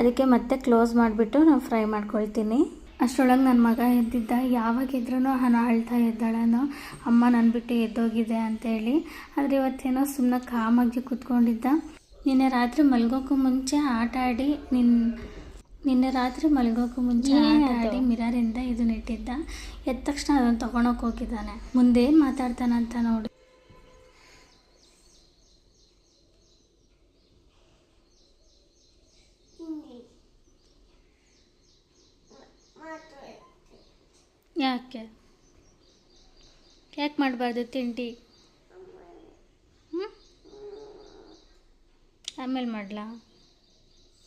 [SPEAKER 1] ಅದಕ್ಕೆ ಮತ್ತೆ ಕ್ಲೋಸ್ ಮಾಡಿಬಿಟ್ಟು ನಾನು ಫ್ರೈ ಮಾಡ್ಕೊಳ್ತೀನಿ. ಅಷ್ಟರೊಳಗೆ ನನ್ನ ಮಗ ಎದ್ದಿದ್ದ. ಯಾವಾಗಿದ್ರೂ ಹಣ ಅಳ್ತಾ ಇದ್ದಾಳನೋ ಅಮ್ಮ ನನ್ನ ಬಿಟ್ಟು ಎದ್ದೋಗಿದೆ ಅಂತೇಳಿ ಆದರೆ ಇವತ್ತೇನೋ ಸುಮ್ಮನೆ ಕಾಮಾಗಿ ಕೂತ್ಕೊಂಡಿದ್ದ. ನಿನ್ನೆ ರಾತ್ರಿ ಮಲ್ಗೋಕ್ಕೂ ಮುಂಚೆ ಆಟ ಆಡಿ ನಿನ್ನ ನಿನ್ನೆ ರಾತ್ರಿ ಮಲಗೋಕ್ಕೂ ಮುಂಚೆ ಆಡಿ ಮಿರರಿಂದ ಇದನ್ನ ಇಟ್ಟಿದ್ದ. ಎದ್ದ ತಕ್ಷಣ ಅದನ್ನು ತೊಗೊಳಕ್ಕೆ ಹೋಗಿದ್ದಾನೆ. ಮುಂದೇನು ಮಾತಾಡ್ತಾನಂತ ನೋಡಿ. ಯಾಕೆ? ಯಾಕೆ ಮಾಡಬಾರ್ದು ತಿಂಡಿ? ಹ್ಞೂ ಆಮೇಲೆ ಮಾಡಲಾ?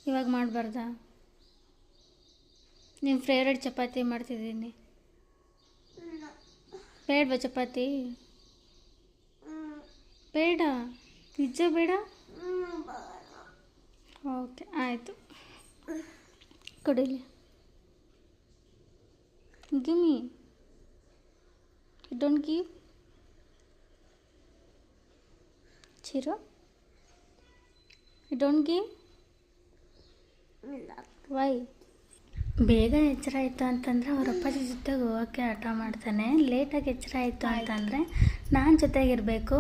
[SPEAKER 1] ಇವಾಗ ಮಾಡಬಾರ್ದಾ? ನಿಮ್ಮ ಫೇವ್ರೆಟ್ ಚಪಾತಿ ಮಾಡ್ತಿದ್ದೀನಿ. ಬೇಡವಾ ಚಪಾತಿ? ಬೇಡ, ನಿಜ ಬೇಡ? ಓಕೆ, ಆಯಿತು. ಕೊಡಿಲಿ. Give me don't give Chiru don't give why ಬೇಗ ಎಚ್ಚರ ಆಯಿತು ಅಂತಂದರೆ ಅವ್ರ ಅಪ್ಪಾಜಿ ಜೊತೆಗೆ ಹೋಗೋಕ್ಕೆ ಹಠ ಮಾಡ್ತಾನೆ. ಲೇಟಾಗಿ ಎಚ್ಚರ ಆಯಿತು ಅಂತಂದರೆ ನಾನು ಜೊತೆಗಿರಬೇಕು,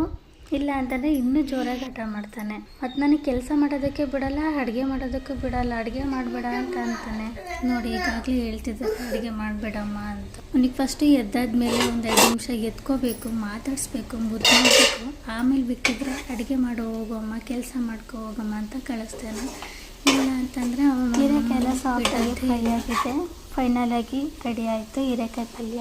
[SPEAKER 1] ಇಲ್ಲ ಅಂತಂದರೆ ಇನ್ನೂ ಜೋರಾಗಿ ಹಠ ಮಾಡ್ತಾನೆ. ಮತ್ತು ನನಗೆ ಕೆಲಸ ಮಾಡೋದಕ್ಕೆ ಬಿಡಲ್ಲ, ಅಡುಗೆ ಮಾಡೋದಕ್ಕೂ ಬಿಡಲ್ಲ, ಅಡುಗೆ ಮಾಡಬೇಡ ಅಂತ ಅಂತಾನೆ. ನೋಡಿ, ಈಗಾಗಲೇ ಹೇಳ್ತಿದ್ದಾರೆ ಅಡುಗೆ ಮಾಡಬೇಡಮ್ಮ ಅಂತ. ಅವನಿಗೆ ಫಸ್ಟು ಎದ್ದಾದ್ಮೇಲೆ ಒಂದು ಐದು ನಿಮಿಷ ಎತ್ಕೋಬೇಕು, ಮಾತಾಡಿಸ್ಬೇಕು ಬುದ್ಧಿ ಆಮೇಲೆ ಬಿಟ್ಟಿದ್ರೆ ಅಡುಗೆ ಮಾಡೋ ಹೋಗಮ್ಮ ಕೆಲಸ ಮಾಡ್ಕೊ ಹೋಗಮ್ಮ ಅಂತ ಕಳಿಸ್ತೇನೆ. ಇಲ್ಲ ಅಂತಂದರೆ ಹೀರೆಕಾಯಿ ಸಾಫ್ಟ್ ಸಾಫ್ಟಾಗಿ ಫ್ರೈ ಆಗಿದೆ. ಫೈನಲ್ ಆಗಿ ರೆಡಿ ಆಯಿತು ಹೀರೆಕಾಯಿ ಪಲ್ಯ.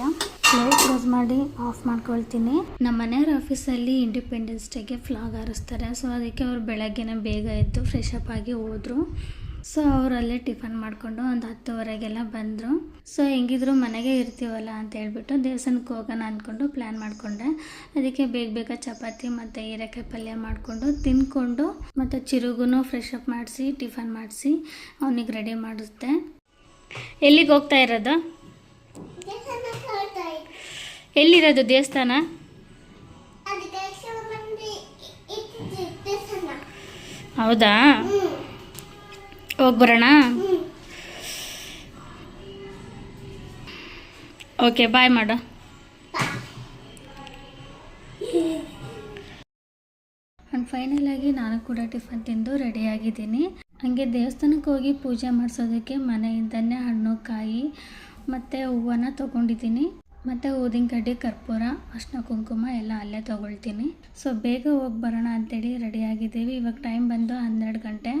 [SPEAKER 1] ಲೈಟ್ ಕ್ಲೋಸ್ ಮಾಡಿ ಆಫ್ ಮಾಡ್ಕೊಳ್ತೀನಿ. ನಮ್ಮ ಮನೆಯವ್ರ ಆಫೀಸಲ್ಲಿ ಇಂಡಿಪೆಂಡೆನ್ಸ್ ಡೇಗೆ ಫ್ಲಾಗ್ ಹಾರಿಸ್ತಾರೆ. ಸೊ ಅದಕ್ಕೆ ಅವ್ರು ಬೆಳಗ್ಗೆನೇ ಬೇಗ ಎದ್ದು ಫ್ರೆಶ್ ಅಪ್ ಆಗಿ ಹೋದರು. ಸೊ ಅವರಲ್ಲೇ ಟಿಫನ್ ಮಾಡಿಕೊಂಡು ಒಂದು ಹತ್ತುವರೆಗೆಲ್ಲ ಬಂದರು. ಸೊ ಹೆಂಗಿದ್ರು ಮನೆಗೆ ಇರ್ತೀವಲ್ಲ ಅಂತ ಹೇಳ್ಬಿಟ್ಟು ದೇವಸ್ಥಾನಕ್ಕೆ ಹೋಗೋಣ ಅಂದ್ಕೊಂಡು ಪ್ಲ್ಯಾನ್ ಮಾಡಿಕೊಂಡೆ. ಅದಕ್ಕೆ ಬೇಗ ಬೇಗ ಚಪಾತಿ ಮತ್ತು ಹೀರೆಕಾಯಿ ಪಲ್ಯ ಮಾಡಿಕೊಂಡು ತಿಂದ್ಕೊಂಡು ಮತ್ತು ಚಿರುಗೂ ಫ್ರೆಶ್ ಅಪ್ ಮಾಡಿಸಿ ಟಿಫನ್ ಮಾಡಿಸಿ ಅವನಿಗೆ ರೆಡಿ ಮಾಡಿಸ್ದೆ ಎಲ್ಲಿಗೆ ಹೋಗ್ತಾ ಇರೋದು? ಎಲ್ಲಿರೋದು ದೇವಸ್ಥಾನ. ಹೌದಾ? ಹೋಗ್ಬರೋಣ? ಓಕೆ ಬಾಯ್ ಮಾಡು. ಆ್ಯಂಡ್ ಫೈನಲಾಗಿ ನಾನು ಕೂಡ ಟಿಫನ್ ತಿಂದು ರೆಡಿಯಾಗಿದ್ದೀನಿ ಹಾಗೆ ದೇವಸ್ಥಾನಕ್ಕೆ ಹೋಗಿ ಪೂಜೆ ಮಾಡಿಸೋದಕ್ಕೆ ಮನೆಯಿಂದನೇ ಹಣ್ಣು, ಕಾಯಿ ಮತ್ತು ಹೂವನ್ನು ತೊಗೊಂಡಿದ್ದೀನಿ. ಮತ್ತು ಊದಿನ ಕಡ್ಡಿ, ಕರ್ಪೂರ ಅರ್ಶಿನ ಕುಂಕುಮ ಎಲ್ಲ ಅಲ್ಲೇ ತೊಗೊಳ್ತೀನಿ. ಸೊ ಬೇಗ ಹೋಗಿ ಬರೋಣ ಅಂತೇಳಿ ರೆಡಿಯಾಗಿದ್ದೀವಿ ಇವಾಗ ಟೈಮ್ ಬಂದು ಹನ್ನೆರಡು ಗಂಟೆ.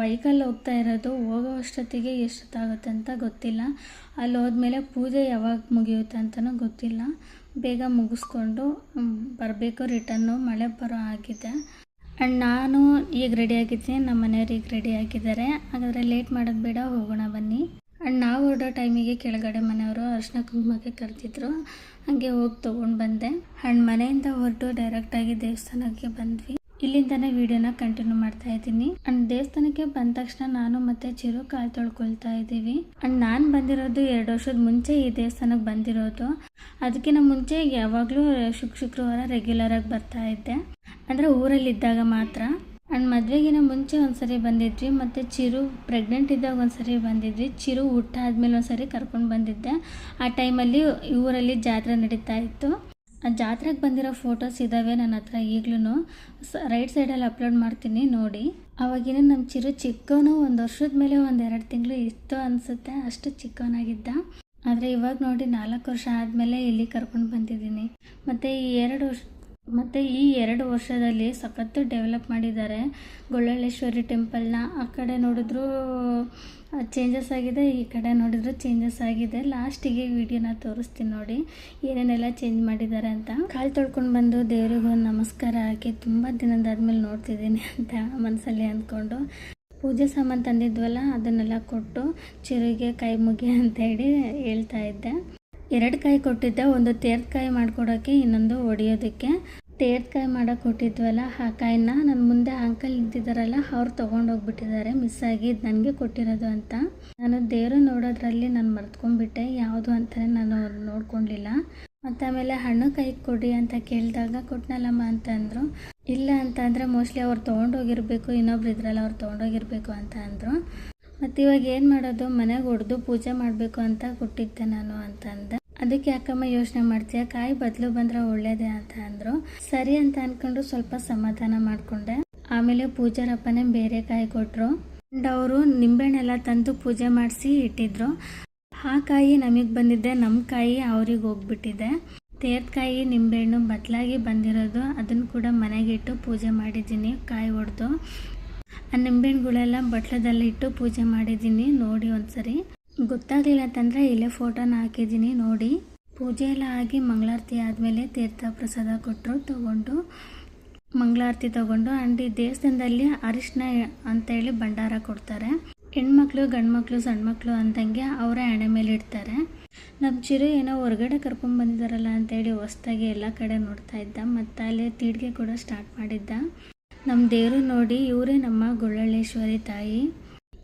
[SPEAKER 1] ಬೈಕಲ್ಲಿ ಹೋಗ್ತಾ ಇರೋದು ಹೋಗೋ ಅಷ್ಟೊತ್ತಿಗೆ ಎಷ್ಟೊತ್ತಾಗುತ್ತೆ ಅಂತ ಗೊತ್ತಿಲ್ಲ. ಅಲ್ಲಿ ಹೋದ್ಮೇಲೆ ಪೂಜೆ ಯಾವಾಗ ಮುಗಿಯುತ್ತೆ ಅಂತಲೂ ಗೊತ್ತಿಲ್ಲ. ಬೇಗ ಮುಗಿಸ್ಕೊಂಡು ಬರಬೇಕು. ರಿಟರ್ನು ಮಳೆ ಬರೋ ಆಗಿದೆ ಆ್ಯಂಡ್ ನಾನು ಈಗ ರೆಡಿಯಾಗಿದ್ದೀನಿ ನಮ್ಮ ಮನೆಯವ್ರು ಈಗ ರೆಡಿ ಆಗಿದ್ದಾರೆ. ಹಾಗಾದರೆ ಲೇಟ್ ಮಾಡೋದು ಬೇಡ. ಹೋಗೋಣ ಬನ್ನಿ. ಆ್ಯಂಡ್ ನಾವು ಹೊರಡೋ ಟೈಮಿಗೆ ಕೆಳಗಡೆ ಮನೆಯವರು ಅರ್ಶಿನ ಕುಂಕುಮಕ್ಕೆ ಕರೆದಿದ್ರು. ಹಾಗೆ ಹೋಗಿ ತೊಗೊಂಡು ಬಂದೆ. ಆ್ಯಂಡ್ ಮನೆಯಿಂದ ಹೊರಟು ಡೈರೆಕ್ಟಾಗಿ ದೇವಸ್ಥಾನಕ್ಕೆ ಬಂದ್ವಿ. ಇಲ್ಲಿಂದನೇ ವಿಡಿಯೋನ ಕಂಟಿನ್ಯೂ ಮಾಡ್ತಾ ಇದ್ದೀನಿ. ಅಂಡ್ ದೇವಸ್ಥಾನಕ್ಕೆ ಬಂದ ತಕ್ಷಣ ನಾನು ಮತ್ತೆ ಚಿರು ಕಾಲು ತೊಳ್ಕೊಳ್ತಾ ಇದ್ದೀವಿ. ಅಂಡ್ ನಾನು ಬಂದಿರೋದು ಎರಡು ವರ್ಷದ ಮುಂಚೆ ಈ ದೇವಸ್ಥಾನಕ್ಕೆ ಬಂದಿರೋದು. ಅದಕ್ಕಿಂತ ಮುಂಚೆ ಯಾವಾಗಲೂ ಶುಕ್ ಶುಕ್ರವಾರ ರೆಗ್ಯುಲರ್ ಆಗಿ ಬರ್ತಾ ಇದ್ದೆ. ಅಂದರೆ ಊರಲ್ಲಿದ್ದಾಗ ಮಾತ್ರ. ಆ್ಯಂಡ್ ಮದುವೆಗಿನ ಮುಂಚೆ ಒಂದ್ಸರಿ ಬಂದಿದ್ವಿ, ಮತ್ತು ಚಿರು ಪ್ರೆಗ್ನೆಂಟ್ ಇದ್ದಾಗ ಒಂದ್ಸರಿ ಬಂದಿದ್ವಿ. ಚಿರು ಊಟ ಆದಮೇಲೆ ಒಂದ್ಸರಿ ಕರ್ಕೊಂಡು ಬಂದಿದ್ದೆ. ಆ ಟೈಮಲ್ಲಿ ಊರಲ್ಲಿ ಜಾತ್ರೆ ನಡೀತಾ ಇತ್ತು. ಆ ಜಾತ್ರೆಗೆ ಬಂದಿರೋ ಫೋಟೋಸ್ ಇದ್ದಾವೆ ನನ್ನ ಹತ್ರ ಈಗಲೂ ಸ ರೈಟ್ ಸೈಡಲ್ಲಿ ಅಪ್ಲೋಡ್ ಮಾಡ್ತೀನಿ, ನೋಡಿ. ಅವಾಗಿನ ನಮ್ಮ ಚಿರು ಚಿಕ್ಕವನು ಒಂದು ವರ್ಷದ ಮೇಲೆ ಒಂದು ಎರಡು ತಿಂಗಳು ಇತ್ತು ಅನಿಸುತ್ತೆ, ಅಷ್ಟು ಚಿಕ್ಕವನಾಗಿದ್ದ. ಆದರೆ ಇವಾಗ ನೋಡಿ ನಾಲ್ಕು ವರ್ಷ ಆದಮೇಲೆ ಇಲ್ಲಿ ಕರ್ಕೊಂಡು ಬಂದಿದ್ದೀನಿ. ಮತ್ತು ಈ ಎರಡು ವರ್ಷ ಮತ್ತು ಈ ಎರಡು ವರ್ಷದಲ್ಲಿ ಸಖತ್ತು ಡೆವಲಪ್ ಮಾಡಿದ್ದಾರೆ. ಗೊಳ್ಳಳ್ಳೇಶ್ವರಿ ಟೆಂಪಲ್ನ ಆ ಕಡೆ ನೋಡಿದ್ರು ಚೇಂಜಸ್ ಆಗಿದೆ, ಈ ಕಡೆ ನೋಡಿದ್ರು ಚೇಂಜಸ್ ಆಗಿದೆ. ಲಾಸ್ಟಿಗೆ ವಿಡಿಯೋನ ತೋರಿಸ್ತೀನಿ ನೋಡಿ, ಏನೇನೆಲ್ಲ ಚೇಂಜ್ ಮಾಡಿದ್ದಾರೆ ಅಂತ. ಕಾಲು ತೊಳ್ಕೊಂಡು ಬಂದು ದೇವರಿಗೂ ನಮಸ್ಕಾರ ಹಾಕಿ ತುಂಬ ದಿನದಾದ್ಮೇಲೆ ನೋಡ್ತಿದ್ದೀನಿ ಅಂತ ಮನಸ್ಸಲ್ಲಿ ಅಂದ್ಕೊಂಡು. ಪೂಜೆ ಸಾಮಾನು ತಂದಿದ್ವಲ್ಲ, ಅದನ್ನೆಲ್ಲ ಕೊಟ್ಟು ಚಿರುಗೆ ಕೈ ಮುಗಿ ಅಂತ ಹೇಳಿ ಹೇಳ್ತಾ ಇದ್ದೆ. ಎರಡು ಕಾಯಿ ಕೊಟ್ಟಿದ್ದೆ, ಒಂದು ತೇರ್ದ ಕಾಯಿ ಮಾಡಿಕೊಡೋಕ್ಕೆ ಇನ್ನೊಂದು ಒಡೆಯೋದಕ್ಕೆ. ತೇರ್ದ ಕಾಯಿ ಮಾಡೋಕೆ ಕೊಟ್ಟಿದ್ವಲ್ಲ, ಆ ಕಾಯಿನ ನನ್ನ ಮುಂದೆ ಅಂಕಲ್ ನಿಂತಿದ್ದಾರಲ್ಲ ಅವ್ರು ತೊಗೊಂಡೋಗ್ಬಿಟ್ಟಿದ್ದಾರೆ ಮಿಸ್ ಆಗಿ ನನಗೆ ಕೊಟ್ಟಿರೋದು ಅಂತ. ನಾನು ದೇವರು ನೋಡೋದ್ರಲ್ಲಿ ನಾನು ಮರ್ತ್ಕೊಂಡ್ಬಿಟ್ಟೆ, ಯಾವುದು ಅಂತಲೇ ನಾನು ನೋಡ್ಕೊಂಡಿಲ್ಲ. ಮತ್ತು ಆಮೇಲೆ ಹಣ್ಣು ಕೈ ಕೊಡಿ ಅಂತ ಕೇಳಿದಾಗ ಕೊಟ್ಟನಲ್ಲಮ್ಮ ಅಂತ ಅಂದರು. ಇಲ್ಲ ಅಂತ ಅಂದರೆ ಮೋಸ್ಟ್ಲಿ ಅವ್ರು ತೊಗೊಂಡೋಗಿರ್ಬೇಕು, ಇನ್ನೊಬ್ರು ಇದ್ರಲ್ಲ ಅವ್ರು ತೊಗೊಂಡೋಗಿರ್ಬೇಕು ಅಂತ ಅಂದರು. ಮತ್ತು ಇವಾಗ ಏನು ಮಾಡೋದು, ಮನೆಗೆ ಹೊಡೆದು ಪೂಜೆ ಮಾಡಬೇಕು ಅಂತ ಕೊಟ್ಟಿದ್ದೆ ನಾನು ಅಂತ ಅಂದೆ. ಅದಕ್ಕೆ ಯಾಕಮ್ಮ ಯೋಚನೆ ಮಾಡ್ತೀಯ? ಕಾಯಿ ಬದಲು ಬಂದ್ರೆ ಒಳ್ಳೇದೇ ಅಂತ ಅಂದರು. ಸರಿ ಅಂತ ಅಂದ್ಕೊಂಡು ಸ್ವಲ್ಪ ಸಮಾಧಾನ ಮಾಡಿಕೊಂಡೆ. ಆಮೇಲೆ ಪೂಜಾರಪ್ಪನೇ ಬೇರೆ ಕಾಯಿ ಕೊಟ್ಟರು ಆ್ಯಂಡ್ ಅವರು ನಿಂಬೆಹಣ್ಣೆಲ್ಲ ತಂದು ಪೂಜೆ ಮಾಡಿಸಿ ಇಟ್ಟಿದ್ರು. ಆ ಕಾಯಿ ನಮಗೆ ಬಂದಿದ್ದೆ. ನಮ್ಮ ಕಾಯಿ ಅವ್ರಿಗೆ ಹೋಗ್ಬಿಟ್ಟಿದೆ. ತೇರ್ಕಾಯಿ ನಿಂಬೆಹಣ್ಣು ಬದಲಾಗಿ ಬಂದಿರೋದು. ಅದನ್ನು ಕೂಡ ಮನೆಗಿಟ್ಟು ಪೂಜೆ ಮಾಡಿದ್ದೀನಿ. ಕಾಯಿ ಹೊಡೆದು ಆ ನಿಂಬೆಹಣ್ಣುಗಳೆಲ್ಲ ಬಟ್ಲದಲ್ಲಿ ಇಟ್ಟು ಪೂಜೆ ಮಾಡಿದ್ದೀನಿ. ನೋಡಿ ಒಂದ್ಸರಿ. ಗೊತ್ತಾಗಲಿಲ್ಲ ಅಂತಂದರೆ ಇಲ್ಲೇ ಫೋಟೋನ ಹಾಕಿದ್ದೀನಿ, ನೋಡಿ. ಪೂಜೆ ಎಲ್ಲ ಆಗಿ ಮಂಗಳಾರತಿ ಆದಮೇಲೆ ತೀರ್ಥ ಪ್ರಸಾದ ಕೊಟ್ಟರು ತಗೊಂಡು ಮಂಗಳಾರತಿ ತಗೊಂಡು ಆ್ಯಂಡ್ ಈ ದೇವಸ್ಥಾನದಲ್ಲಿ ಅರಿಶಿನ ಅಂತೇಳಿ ಭಂಡಾರ ಕೊಡ್ತಾರೆ. ಹೆಣ್ಮಕ್ಳು, ಗಂಡ್ಮಕ್ಳು ಸಣ್ಣ ಮಕ್ಕಳು ಅಂತಂಗೆ ಅವರೇ ಹಣೆ ಮೇಲೆ ಇಡ್ತಾರೆ. ನಮ್ಮ ಚಿರು ಏನೋ ಹೊರಗಡೆ ಕರ್ಕೊಂಡು ಬಂದಿದ್ದಾರಲ್ಲ ಅಂತೇಳಿ ಹೊಸ್ದಾಗಿ ಎಲ್ಲ ಕಡೆ ನೋಡ್ತಾ ಇದ್ದ, ಮತ್ತು ಅಲ್ಲೇ ತೀಡ್ಗೆ ಕೂಡ ಸ್ಟಾರ್ಟ್ ಮಾಡಿದ್ದ. ನಮ್ಮ ದೇವರು ನೋಡಿ, ಇವರೇ ನಮ್ಮ ಗುಳ್ಳಳ್ಳೇಶ್ವರಿ ತಾಯಿ.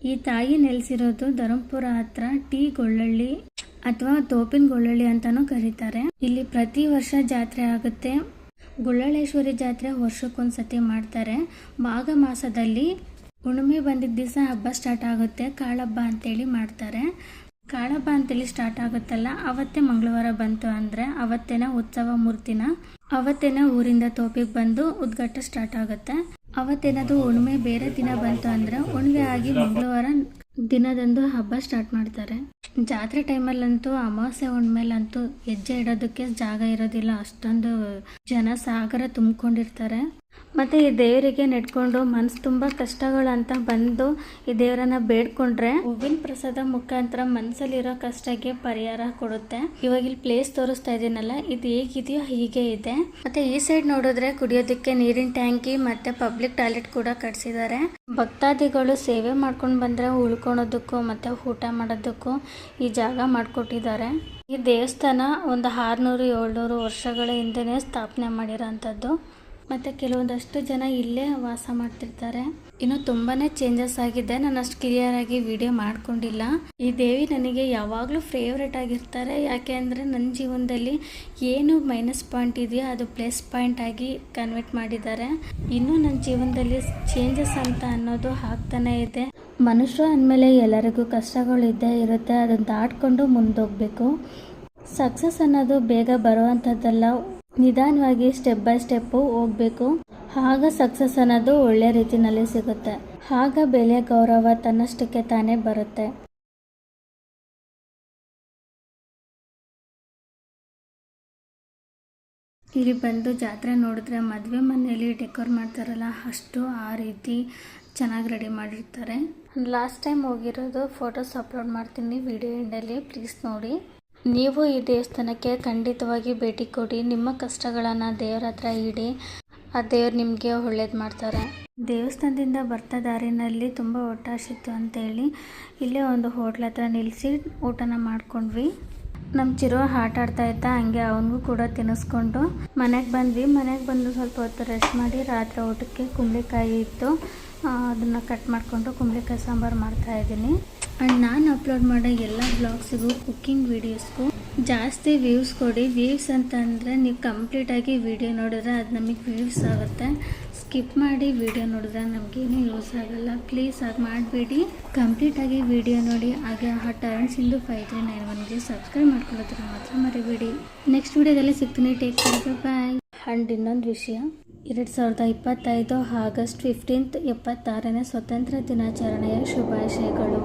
[SPEAKER 1] ಈ ತಾಯಿ ನೆಲೆಸಿರೋದು ಧರ್ಮಪುರ ಹತ್ರ ಟಿ ಗೊಳ್ಳಳ್ಳಿ ಅಥವಾ ತೋಪಿನ ಗೊಳ್ಳಳ್ಳಿ ಅಂತಾನೂ ಕರೀತಾರೆ. ಇಲ್ಲಿ ಪ್ರತಿ ವರ್ಷ ಜಾತ್ರೆ ಆಗುತ್ತೆ. ಗುಳ್ಳಳೇಶ್ವರಿ ಜಾತ್ರೆ ವರ್ಷಕ್ಕೊಂದ್ಸತಿ ಮಾಡ್ತಾರೆ. ಮಾಘ ಮಾಸದಲ್ಲಿ ಹುಣ್ಣಿಮೆ ಬಂದಿದ್ದ ದಿವಸ ಹಬ್ಬ ಸ್ಟಾರ್ಟ್ ಆಗುತ್ತೆ. ಕಾಳಬ್ಬ ಅಂತೇಳಿ ಮಾಡ್ತಾರೆ. ಕಾಳಬ್ಬ ಅಂತೇಳಿ ಸ್ಟಾರ್ಟ್ ಆಗುತ್ತಲ್ಲ, ಅವತ್ತೇ ಮಂಗಳವಾರ ಬಂತು ಅಂದರೆ ಅವತ್ತೇನ ಉತ್ಸವ ಮೂರ್ತಿನ, ಅವತ್ತೇನ ಊರಿಂದ ತೋಪಿಗೆ ಬಂದು ಉದ್ಘಾಟ ಸ್ಟಾರ್ಟ್ ಆಗುತ್ತೆ. ಅವತ್ತೇನದು ಹುಣ್ಣಿಮೆ, ಬೇರೆ ದಿನ ಬಂತು ಅಂದ್ರೆ ಹುಣ್ಣಿಮೆ ಆಗಿ ಮಂಗಳವಾರ ದಿನದಂದು ಹಬ್ಬ ಸ್ಟಾರ್ಟ್ ಮಾಡ್ತಾರೆ. ಜಾತ್ರೆ ಟೈಮಲ್ಲಂತೂ ಅಮಾವಾಸ್ಯೆ ಹುಣ್ಮೇಲಂತೂ ಹೆಜ್ಜೆ ಇಡೋದಕ್ಕೆ ಜಾಗ ಇರೋದಿಲ್ಲ. ಅಷ್ಟೊಂದು ಜನ ಸಾಗರ ತುಂಬಿಕೊಂಡಿರ್ತಾರೆ. ಮತ್ತು ಈ ದೇವರಿಗೆ ನೆಡ್ಕೊಂಡು ಮನಸ್ಸು ತುಂಬ ಕಷ್ಟಗಳು ಅಂತ ಬಂದು ಈ ದೇವರನ್ನ ಬೇಡ್ಕೊಂಡ್ರೆ ಹೂವಿನ ಪ್ರಸಾದ ಮುಖಾಂತರ ಮನಸ್ಸಲ್ಲಿರೋ ಕಷ್ಟಕ್ಕೆ ಪರಿಹಾರ ಕೊಡುತ್ತೆ. ಇವಾಗ ಇಲ್ಲಿ ಪ್ಲೇಸ್ ತೋರಿಸ್ತಾ ಇದೀನಲ್ಲ, ಇದು ಹೇಗಿದೆಯೋ ಹೀಗೆ ಇದೆ. ಮತ್ತೆ ಈ ಸೈಡ್ ನೋಡಿದ್ರೆ ಕುಡಿಯೋದಕ್ಕೆ ನೀರಿನ ಟ್ಯಾಂಕಿ ಮತ್ತೆ ಪಬ್ಲಿಕ್ ಟಾಯ್ಲೆಟ್ ಕೂಡ ಕಟ್ಸಿದ್ದಾರೆ. ಭಕ್ತಾದಿಗಳು ಸೇವೆ ಮಾಡ್ಕೊಂಡು ಬಂದ್ರೆ ಉಳ್ಕೊಳೋದಕ್ಕೂ ಮತ್ತೆ ಊಟ ಮಾಡೋದಕ್ಕೂ ಈ ಜಾಗ ಮಾಡಿಕೊಟ್ಟಿದ್ದಾರೆ. ಈ ದೇವಸ್ಥಾನ ಒಂದು ಆರ್ನೂರು ಏಳ್ನೂರು ವರ್ಷಗಳ ಹಿಂದೆನೇ ಸ್ಥಾಪನೆ ಮಾಡಿರೋಂಥದ್ದು. ಮತ್ತು ಕೆಲವೊಂದಷ್ಟು ಜನ ಇಲ್ಲೇ ವಾಸ ಮಾಡ್ತಿರ್ತಾರೆ. ಇನ್ನು ತುಂಬಾ ಚೇಂಜಸ್ ಆಗಿದೆ. ನಾನು ಅಷ್ಟು ಕ್ಲಿಯರಾಗಿ ವಿಡಿಯೋ ಮಾಡ್ಕೊಂಡಿಲ್ಲ. ಈ ದೇವಿ ನನಗೆ ಯಾವಾಗಲೂ ಫೇವ್ರೆಟ್ ಆಗಿರ್ತಾರೆ. ಯಾಕೆ ಅಂದರೆ ನನ್ನ ಜೀವನದಲ್ಲಿ ಏನು ಮೈನಸ್ ಪಾಯಿಂಟ್ ಇದೆಯೋ ಅದು ಪ್ಲಸ್ ಪಾಯಿಂಟ್ ಆಗಿ ಕನ್ವರ್ಟ್ ಮಾಡಿದ್ದಾರೆ. ಇನ್ನೂ ನನ್ನ ಜೀವನದಲ್ಲಿ ಚೇಂಜಸ್ ಅಂತ ಅನ್ನೋದು ಆಗ್ತಾನೆ ಇದೆ. ಮನುಷ್ಯರು ಅಂದಮೇಲೆ ಎಲ್ಲರಿಗೂ ಕಷ್ಟಗಳು ಇದ್ದೇ ಇರುತ್ತೆ. ಅದನ್ನು ದಾಟ್ಕೊಂಡು ಮುಂದೋಗಬೇಕು. ಸಕ್ಸಸ್ ಅನ್ನೋದು ಬೇಗ ಬರುವಂಥದ್ದಲ್ಲ ನಿಧಾನವಾಗಿ ಸ್ಟೆಪ್ ಬೈ ಸ್ಟೆಪ್ಪು ಹೋಗಬೇಕು. ಆಗ ಸಕ್ಸಸ್ ಅನ್ನೋದು ಒಳ್ಳೆ ರೀತಿಯಲ್ಲಿ ಸಿಗುತ್ತೆ. ಆಗ ಬೆಲೆ ಗೌರವ ತನ್ನಷ್ಟಕ್ಕೆ ತಾನೇ ಬರುತ್ತೆ. ಇಲ್ಲಿ ಬಂದು ಜಾತ್ರೆ ನೋಡಿದ್ರೆ ಮದುವೆ ಮನೆಯಲ್ಲಿ ಡೆಕೋರ್ ಮಾಡ್ತಾರಲ್ಲ, ಅಷ್ಟು ಆ ರೀತಿ ಚೆನ್ನಾಗಿ ರೆಡಿ ಮಾಡಿರ್ತಾರೆ. ಲಾಸ್ಟ್ ಟೈಮ್ ಹೋಗಿರೋದು ಫೋಟೋಸ್ ಅಪ್ಲೋಡ್ ಮಾಡ್ತೀನಿ ವಿಡಿಯೋ ಎಂಡಲ್ಲಿ ಪ್ಲೀಸ್ ನೋಡಿ. ನೀವು ಈ ದೇವಸ್ಥಾನಕ್ಕೆ ಖಂಡಿತವಾಗಿ ಭೇಟಿ ಕೊಡಿ. ನಿಮ್ಮ ಕಷ್ಟಗಳನ್ನು ದೇವರ ಹತ್ರ ಇಡಿ. ಆ ದೇವ್ರು ನಿಮಗೆ ಒಳ್ಳೇದು ಮಾಡ್ತಾರೆ. ದೇವಸ್ಥಾನದಿಂದ ಬರ್ತಾ ದಾರಿನಲ್ಲಿ ತುಂಬ ಒಟ್ಟಾಶಿತ್ತು ಅಂತೇಳಿ ಇಲ್ಲೇ ಒಂದು ಹೋಟ್ಲ್ ಹತ್ರ ನಿಲ್ಲಿಸಿ ಊಟನ ಮಾಡ್ಕೊಂಡ್ವಿ. ನಮ್ಮ ಚಿರೋ ಆಟ ಆಡ್ತಾ ಇದ್ದ, ಹಂಗೆ ಅವನಿಗೂ ಕೂಡ ತಿನ್ನಿಸ್ಕೊಂಡು ಮನೆಗೆ ಬಂದ್ವಿ. ಮನೆಗೆ ಬಂದು ಸ್ವಲ್ಪ ಹೊತ್ತು ರೆಸ್ಟ್ ಮಾಡಿ ರಾತ್ರಿ ಊಟಕ್ಕೆ ಕುಂಬಳಿಕಾಯಿ ಇತ್ತು. ಅದನ್ನು ಕಟ್ ಮಾಡಿಕೊಂಡು ಕುಂಬಳಕಾಯಿ ಸಾಂಬಾರು ಮಾಡ್ತಾ ಇದ್ದೀನಿ. ಆ್ಯಂಡ್ ನಾನು ಅಪ್ಲೋಡ್ ಮಾಡೋ ಎಲ್ಲ ಬ್ಲಾಗ್ಸಿಗೂ ಕುಕ್ಕಿಂಗ್ ವೀಡಿಯೋಸ್ಗೂ ಜಾಸ್ತಿ ವ್ಯೂಸ್ ಕೊಡಿ. ವ್ಯೂಸ್ ಅಂತಂದರೆ ನೀವು ಕಂಪ್ಲೀಟಾಗಿ ವಿಡಿಯೋ ನೋಡಿದ್ರೆ ಅದು ನಮಗೆ ವ್ಯೂಸ್ ಆಗುತ್ತೆ. ಸ್ಕಿಪ್ ಮಾಡಿ ವಿಡಿಯೋ ನೋಡಿದ್ರೆ ನಮಗೇನು ಯೂಸ್ ಆಗೋಲ್ಲ. ಪ್ಲೀಸ್ ಅದು ಮಾಡಿಬಿಡಿ. ಕಂಪ್ಲೀಟಾಗಿ ವಿಡಿಯೋ ನೋಡಿ. ಹಾಗೆ ಆ ಟರ್ನ್ಸ್ ಇಂದು ಫೈವ್ ತ್ರೀ ನೈನ್ ಒನ್ಗೆ ಸಬ್ಸ್ಕ್ರೈಬ್ ಮಾಡ್ಕೊಳ್ಳೋದ್ರೆ ಮಾತ್ರ ಮರಿಬೇಡಿ. ನೆಕ್ಸ್ಟ್ ವಿಡಿಯೋದಲ್ಲಿ ಸಿಗ್ತೀನಿ. ಟೇಕ್ ಕೇರ್ ಬಾಯ್ ಆ್ಯಂಡ್ ಇನ್ನೊಂದು ವಿಷಯ. ಎರಡು ಸಾವಿರದ ಇಪ್ಪತ್ತೈದು ಆಗಸ್ಟ್ ಫಿಫ್ಟೀನ್ತ್ ಎಪ್ಪತ್ತಾರನೇ ಸ್ವತಂತ್ರ ದಿನಾಚರಣೆಯ ಶುಭಾಶಯಗಳು.